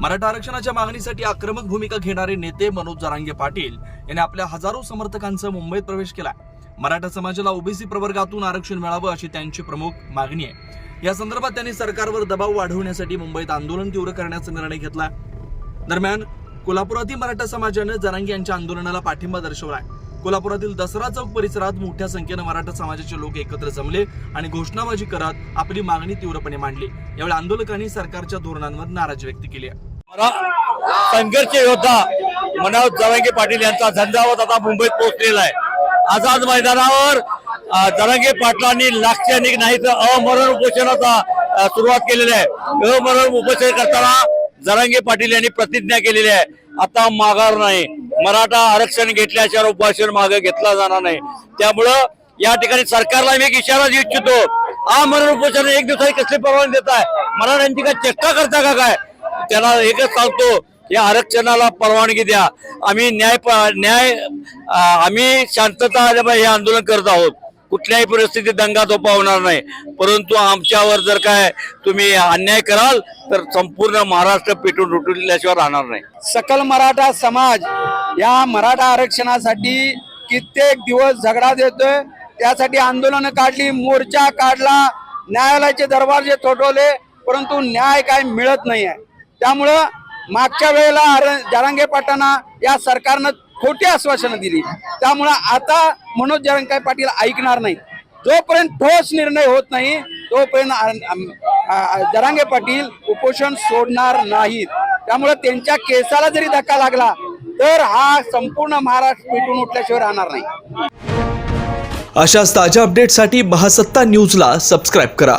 मराठा आरक्षणाच्या मागणीसाठी आक्रमक भूमिका घेणारे नेते मनोज जरांगे पाटील यांनी आपल्या हजारो समर्थकांसह मुंबईत प्रवेश केला मराठा समाजाला ओबीसी प्रवर्गातून आरक्षण मिळावं अशी त्यांची प्रमुख मागणी आहे. या संदर्भात त्यांनी सरकारवर दबाव वाढवण्यासाठी मुंबईत आंदोलन तीव्र करण्याचा निर्णय घेतला दरम्यान कोल्हापुरातील मराठा समाजानं जरांगे यांच्या आंदोलनाला पाठिंबा दर्शवलाय. कोल्हापुरातील दसरा चौक परिसरात मोठ्या संख्येनं मराठा समाजाचे लोक एकत्र जमले आणि घोषणाबाजी करत आपली मागणी तीव्रपणे मांडली. यावेळी आंदोलकांनी सरकारच्या धोरणांवर नाराजी व्यक्त केली आहे. संघर्ष योद्धा मनोज जरांगे पाटील यांचा झंझावत आता मुंबईत पोहोचलेला आहे. आझाद मैदानावर अ, जरांगे पाटलांनी लाक्षणिक नाही तर अमरण उपोषणाचा सुरुवात केलेली आहे. अमरण उपोषण करताना जरांगे पाटील यांनी प्रतिज्ञा केलेली आहे. आता माघार नाही. मराठा आरक्षण घेतल्याशिवाय उपोषण मागे घेतला जाणार नाही. त्यामुळं या ठिकाणी सरकारला मी एक इशारा देऊ इच्छितो. अमरण उपोषण एक दिवसाची कसली परवानगी देत आहे मराठ्यांची काय चेष्टा करता का काय? त्यांना एकच सांगतो या आरक्षणाला परवानगी द्या. आम्ही न्याय न्याय आम्ही शांतता हे आंदोलन करत आहोत. कुठल्याही परिस्थितीत दंगा धोपा होणार नाही. परंतु आमच्यावर जर काय तुम्ही अन्याय कराल तर संपूर्ण महाराष्ट्र पेटून रुटल्याशिवाय राहणार नाही. सकल मराठा समाज या मराठा आरक्षणासाठी कित्येक दिवस झगडा देतोय. त्यासाठी आंदोलनं काढली मोर्चा काढला न्यायालयाचे दरवाजे थोटवले परंतु न्याय काय मिळत नाही आहे त्यामुळं मागच्या वेळेला आर- जरांगे पाटांना या सरकारनं खोटी आश्वासनं दिली. त्यामुळं आता मनोज जरांगे पाटील ऐकणार नाही. जोपर्यंत ठोस निर्णय होत नाही तोपर्यंत जरांगे पाटील उपोषण सोडणार नाहीत. त्यामुळे त्यांच्या केसाला जरी धक्का लागला तर हा संपूर्ण महाराष्ट्र पेटून उठल्याशिवाय राहणार नाही. अशाच ताज्या अपडेटसाठी महासत्ता न्यूजला सबस्क्राईब करा.